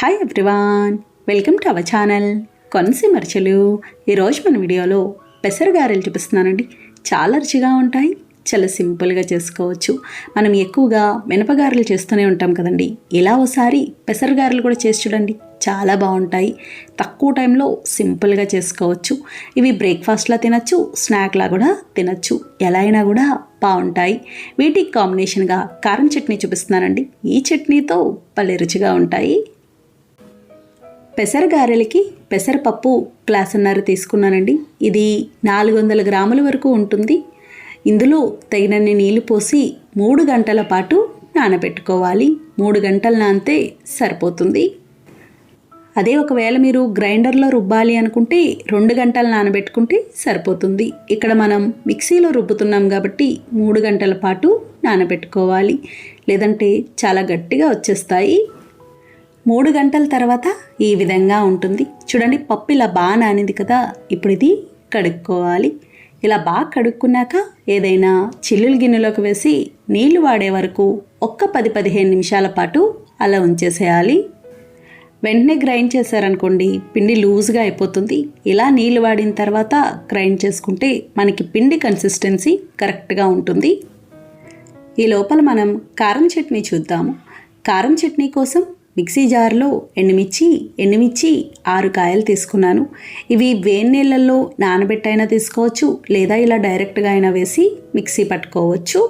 Hi everyone welcome to our channel కొనసీమర్చలు ఈరోజు మన వీడియోలో పెసరగారెలు చూపిస్తున్నానండి. చాలా రుచిగా ఉంటాయి చాలా సింపుల్గా చేసుకోవచ్చు. మనం ఎక్కువగా మినపగారెలు చేస్తూనే ఉంటాం కదండి. ఇలా ఒకసారి పెసరగారెలు కూడా చేసి చూడండి. చాలా బాగుంటాయి. తక్కువ టైంలో సింపుల్గా చేసుకోవచ్చు. ఇవి బ్రేక్ఫాస్ట్లా తినచ్చు స్నాక్లా కూడా తినచ్చు. ఎలా అయినా కూడా బాగుంటాయి. వీటికి కాంబినేషన్గా కారం చట్నీ చూపిస్తున్నానండి. ఈ చట్నీతో పల్లె రుచిగా ఉంటాయి. పెసరగారెలకి పెసరపప్పు గ్లాసున్నర తీసుకున్నానండి. ఇది నాలుగు వందల గ్రాముల వరకు ఉంటుంది. ఇందులో తగినన్ని నీళ్ళు పోసి మూడు గంటల పాటు నానబెట్టుకోవాలి. మూడు గంటలు నానితే సరిపోతుంది. అదే ఒకవేళ మీరు గ్రైండర్లో రుబ్బాలి అనుకుంటే రెండు గంటలు నానబెట్టుకుంటే సరిపోతుంది. ఇక్కడ మనం మిక్సీలో రుబ్బుతున్నాం కాబట్టి మూడు గంటల పాటు నానబెట్టుకోవాలి. లేదంటే చాలా గట్టిగా వచ్చేస్తాయి. మూడు గంటల తర్వాత ఈ విధంగా ఉంటుంది. చూడండి పప్పు ఇలా బాగా నానింది కదా ఇప్పుడు ఇది కడుక్కోవాలి. ఇలా బాగా కడుక్కున్నాక ఏదైనా చిల్లుల గిన్నెలోకి వేసి నీళ్ళు వాడే వరకు ఒక్క పది పదిహేను నిమిషాల పాటు అలా ఉంచేసేయాలి. వెంటనే గ్రైండ్ చేశారనుకోండి పిండి లూజ్గా అయిపోతుంది. ఇలా నీళ్ళు వాడిన తర్వాత గ్రైండ్ చేసుకుంటే మనకి పిండి కన్సిస్టెన్సీ కరెక్ట్గా ఉంటుంది. ఈ లోపల మనం కారం చట్నీ చూద్దాము. కారం చట్నీ కోసం మిక్సీ జార్లో ఎండుమిర్చి ఎండుమిర్చి ఆరు కాయలు తీసుకున్నాను. ఇవి వేడి నీళ్ళల్లో నానబెట్టైనా తీసుకోవచ్చు లేదా ఇలా డైరెక్ట్గా అయినా వేసి మిక్సీ పట్టుకోవచ్చు.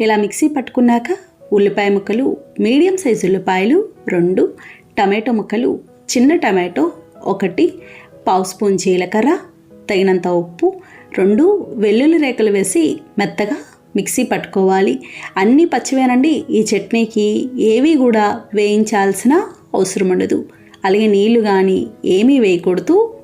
ఇలా మిక్సీ పట్టుకున్నాక ఉల్లిపాయ ముక్కలు మీడియం సైజు ఉల్లిపాయలు రెండు టమాటో ముక్కలు చిన్న టమాటో ఒకటి పావు స్పూన్ జీలకర్ర తగినంత ఉప్పు రెండు వెల్లుల్లి రేకలు వేసి మెత్తగా మిక్సీ పట్టుకోవాలి. అన్నీ పచ్చివేనండి. ఈ చట్నీకి ఏవి కూడా వేయించాల్సిన అవసరం ఉండదు. అలాగే నీళ్ళు కానీ ఏమీ వేయకూడదు.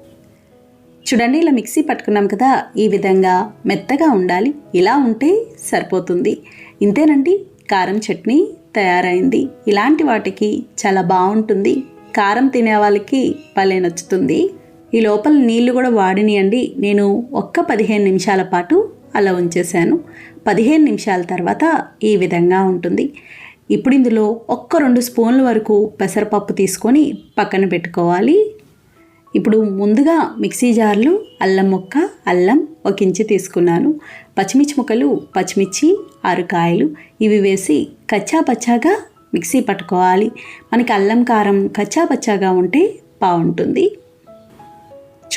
చూడండి ఇలా మిక్సీ పట్టుకున్నాం కదా ఈ విధంగా మెత్తగా ఉండాలి. ఇలా ఉంటే సరిపోతుంది. ఇంతేనండి కారం చట్నీ తయారైంది. ఇలాంటి వాటికి చాలా బాగుంటుంది. కారం తినే వాళ్ళకి భలే నచ్చుతుంది. ఈ లోపల నీళ్ళు కూడా వాడినియండి. నేను ఒక్క పదిహేను నిమిషాల పాటు అలా ఉంచేశాను. పదిహేను నిమిషాల తర్వాత ఈ విధంగా ఉంటుంది. ఇప్పుడు ఇందులో ఒక్క రెండు స్పూన్ల వరకు పెసరపప్పు తీసుకొని పక్కన పెట్టుకోవాలి. ఇప్పుడు ముందుగా మిక్సీ జార్లో అల్లం ముక్క అల్లం ఒక ఇంచి తీసుకున్నాను. పచ్చిమిర్చి ముక్కలు పచ్చిమిర్చి ఆరు కాయలు ఇవి వేసి కచ్చా పచ్చాగా మిక్సీ పట్టుకోవాలి. మనకి అల్లం కారం కచ్చా పచ్చాగా ఉంటే బాగుంటుంది.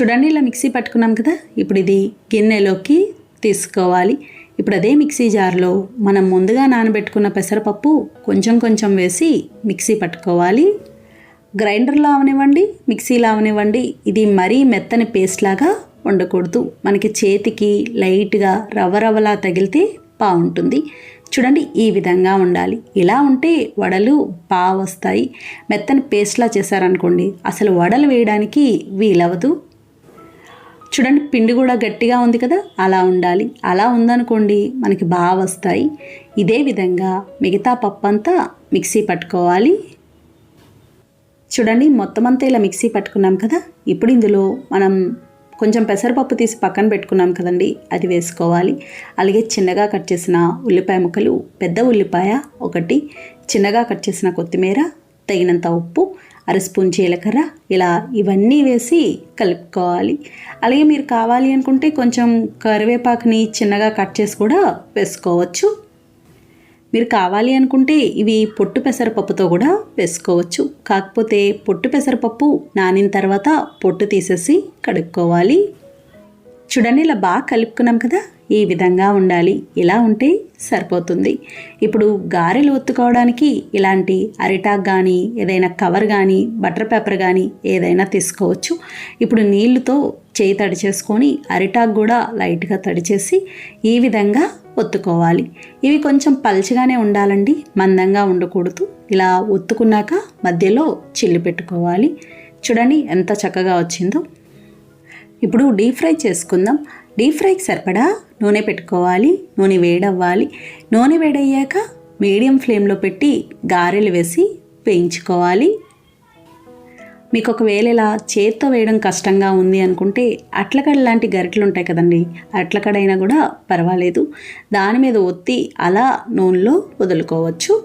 చూడండి ఇలా మిక్సీ పట్టుకున్నాం కదా? ఇప్పుడు ఇది గిన్నెలోకి తీసుకోవాలి. ఇప్పుడు అదే మిక్సీ జార్లో మనం ముందుగా నానబెట్టుకున్న పెసరపప్పు కొంచెం కొంచెం వేసి మిక్సీ పట్టుకోవాలి. గ్రైండర్లో అవనివ్వండి మిక్సీలో అవనివ్వండి ఇది మరీ మెత్తని పేస్ట్ లాగా ఉండకూడదు మనకి చేతికి లైట్గా రవ్వ రవ్వలా తగిలితే బాగుంటుంది. చూడండి ఈ విధంగా ఉండాలి. ఇలా ఉంటే వడలు బాగా వస్తాయి. మెత్తని పేస్ట్లా చేశారనుకోండి అసలు వడలు వేయడానికి వీలవదు చూడండి పిండి కూడా గట్టిగా ఉంది కదా అలా ఉండాలి. అలా ఉందనుకోండి మనకి బాగా వస్తాయి. ఇదే విధంగా మిగతా పప్పు అంతా మిక్సీ పట్టుకోవాలి. చూడండి మొత్తం అంతా ఇలా మిక్సీ పట్టుకున్నాం కదా ఇప్పుడు ఇందులో మనం కొంచెం పెసరపప్పు తీసి పక్కన పెట్టుకున్నాం కదండి అది వేసుకోవాలి. అలాగే చిన్నగా కట్ చేసిన ఉల్లిపాయ ముక్కలు పెద్ద ఉల్లిపాయ ఒకటి చిన్నగా కట్ చేసిన కొత్తిమీర తగినంత ఉప్పు అర స్పూన్ జీలకర్ర ఇలా ఇవన్నీ వేసి కలుపుకోవాలి. అలాగే మీరు కావాలి అనుకుంటే కొంచెం కరివేపాకుని చిన్నగా కట్ చేసి కూడా వేసుకోవచ్చు. మీరు కావాలి అనుకుంటే ఇవి పొట్టు పెసరపప్పుతో కూడా వేసుకోవచ్చు. కాకపోతే పొట్టు పెసరపప్పు నానిన తర్వాత పొట్టు తీసేసి కడుక్కోవాలి. చూడండి ఇలా బాగా కలుపుకున్నాం కదా ఈ విధంగా ఉండాలి. ఇలా ఉంటే సరిపోతుంది. ఇప్పుడు గారెలు ఒత్తుకోవడానికి ఇలాంటి అరిటాక్ కానీ ఏదైనా కవర్ కానీ బటర్ పేపర్ కానీ ఏదైనా తీసుకోవచ్చు. ఇప్పుడు నీళ్ళతో చేయి తడి చేసుకొని అరిటాక్ కూడా లైట్గా తడిచేసి ఈ విధంగా ఒత్తుకోవాలి. ఇవి కొంచెం పల్చగానే ఉండాలండి మందంగా ఉండకూడదు. ఇలా ఒత్తుకున్నాక మధ్యలో చిల్లు పెట్టుకోవాలి. చూడండి ఎంత చక్కగా వచ్చిందో. ఇప్పుడు డీప్ ఫ్రై చేసుకుందాం. డీప్ ఫ్రైకి సరిపడా నూనె పెట్టుకోవాలి. నూనె వేడవ్వాలి. నూనె వేడయ్యాక మీడియం ఫ్లేమ్లో పెట్టి గారెలు వేసి వేయించుకోవాలి. మీకు ఒకవేళ ఇలా చేత్తో వేయడం కష్టంగా ఉంది అనుకుంటే అట్లకడ లాంటి గరిటెలు ఉంటాయి కదండి. అట్లకడైనా కూడా పర్వాలేదు. దాని మీద ఒత్తి అలా నూనెలో వదులుకోవచ్చు.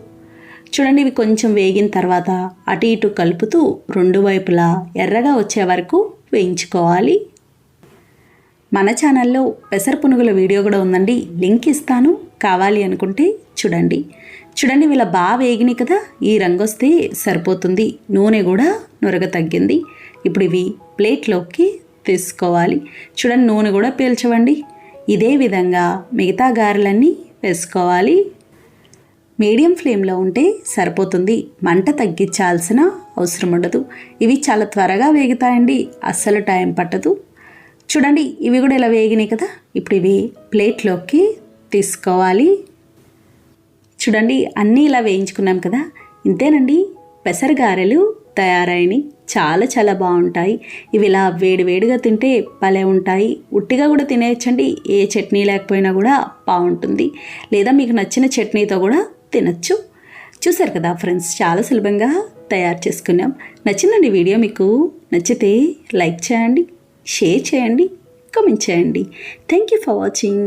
చూడండి ఇవి కొంచెం వేగిన తర్వాత అటు ఇటు కలుపుతూ రెండు వైపులా ఎర్రగా వచ్చే వరకు వేయించుకోవాలి. మన ఛానల్లో పెసర పునుగుల వీడియో కూడా ఉందండి. లింక్ ఇస్తాను. కావాలి అనుకుంటే చూడండి. చూడండి వీళ్ళ బాగా వేగినాయి కదా. ఈ రంగు వస్తే సరిపోతుంది. నూనె కూడా నురగ తగ్గింది. ఇప్పుడు ఇవి ప్లేట్లోకి తీసుకోవాలి. చూడండి నూనె కూడా పీల్చవండి. ఇదే విధంగా మిగతా గారెలన్నీ వేసుకోవాలి. మీడియం ఫ్లేమ్లో ఉంటే సరిపోతుంది. మంట తగ్గించాల్సిన అవసరం ఉండదు. ఇవి చాలా త్వరగా వేగుతాయండి. అస్సలు టైం పట్టదు. చూడండి ఇవి కూడా ఇలా వేగినాయి కదా. ఇప్పుడు ఇవి ప్లేట్లోకి తీసుకోవాలి. చూడండి అన్నీ ఇలా వేయించుకున్నాం కదా. ఇంతేనండి పెసరగారెలు తయారైనవి చాలా చాలా బాగుంటాయి. ఇవి ఇలా వేడి వేడిగా తింటే భలే ఉంటాయి. ఉట్టిగా కూడా తినేయచ్చండి. ఏ చట్నీ లేకపోయినా కూడా బాగుంటుంది. లేదా మీకు నచ్చిన చట్నీతో కూడా తినచ్చు. చూసారు కదా ఫ్రెండ్స్ చాలా సులభంగా తయారు చేసుకున్నాం. నచ్చిందండి వీడియో మీకు నచ్చితే లైక్ చేయండి. షేర్ చేయండి కామెంట్ చేయండి. Thank you for watching